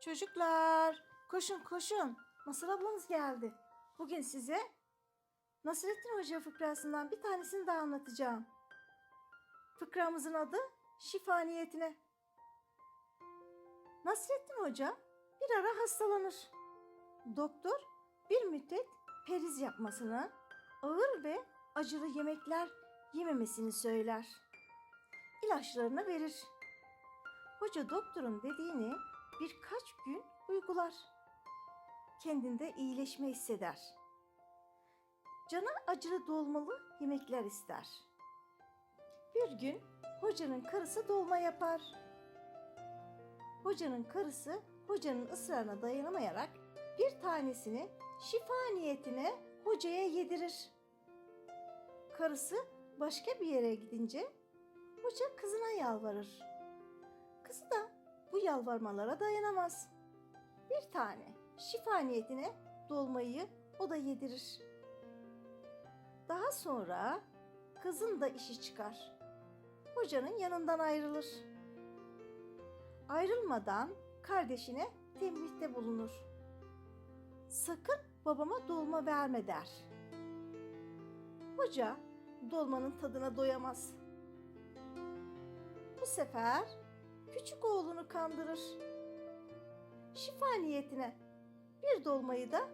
Çocuklar koşun koşun. Masal ablanız geldi. Bugün size Nasrettin Hoca fıkrasından bir tanesini daha anlatacağım. Fıkramızın adı şifa niyetine. Nasrettin Hoca bir ara hastalanır. Doktor bir müddet periz yapmasını, ağır ve acılı yemekler yememesini söyler. İlaçlarını verir. Hoca doktorun dediğini birkaç gün uygular. Kendinde iyileşme hisseder. Canı acılı dolmalı yemekler ister. Bir gün hocanın karısı dolma yapar. Hocanın karısı hocanın ısrarına dayanamayarak bir tanesini şifa niyetine hocaya yedirir. Karısı başka bir yere gidince hoca kızına yalvarır. Kızı da bu yalvarmalara dayanamaz. Bir tane şifa niyetine dolmayı o da yedirir. Daha sonra kızın da işi çıkar. Hocanın yanından ayrılır. Ayrılmadan kardeşine tembihte bulunur. Sakın babama dolma verme der. Hoca dolmanın tadına doyamaz. Bu sefer küçük oğlunu kandırır. Şifa niyetine bir dolmayı da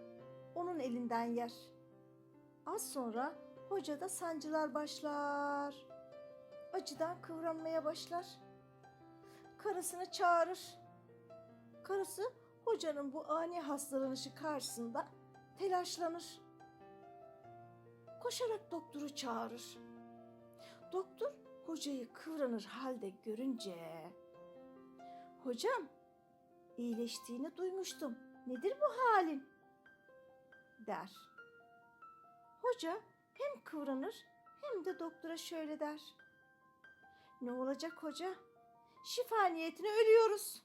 onun elinden yer. Az sonra hocada sancılar başlar. Acıdan kıvranmaya başlar. Karısını çağırır. Karısı hocanın bu ani hastalanışı karşısında telaşlanır. Koşarak doktoru çağırır. Doktor hocayı kıvranır halde görünce "Hocam, iyileştiğini duymuştum. Nedir bu halin?" der. Hoca hem kıvranır hem de doktora şöyle der. Ne olacak hoca? Şifa niyetine ölüyoruz.